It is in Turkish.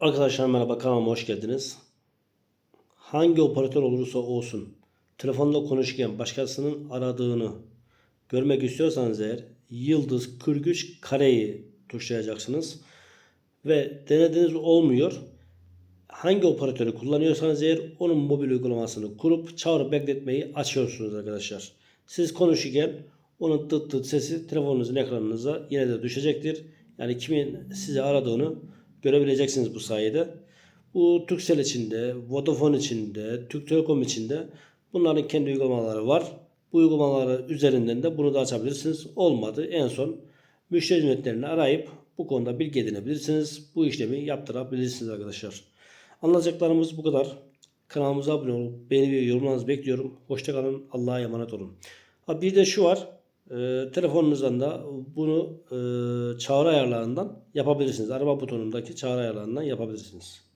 Arkadaşlar merhaba kanalıma hoş geldiniz. Hangi operatör olursa olsun telefonda konuşurken başkasının aradığını görmek istiyorsanız eğer yıldız 43 kareyi tuşlayacaksınız. Ve denediğiniz olmuyor. Hangi operatörü kullanıyorsanız eğer onun mobil uygulamasını kurup çağrı bekletmeyi açıyorsunuz arkadaşlar. Siz konuşurken onun tıt tıt sesi telefonunuzun ekranınıza yine de düşecektir. Yani kimin sizi aradığını görebileceksiniz bu sayede. Bu Turkcell içinde, Vodafone içinde, Türk Telekom içinde bunların kendi uygulamaları var. Bu uygulamaları üzerinden de bunu da açabilirsiniz. Olmadı en son müşteri hizmetlerini arayıp bu konuda bilgi edinebilirsiniz. Bu işlemi yaptırabilirsiniz arkadaşlar. Anlatacaklarımız bu kadar. Kanalımıza abone olup beğeni ve yorumlarınızı bekliyorum. Hoşçakalın. Allah'a emanet olun. Ha bir de şu var. E, telefonunuzdan da bunu e, çağrı ayarlarından yapabilirsiniz. Arama butonundaki çağrı ayarlarından yapabilirsiniz.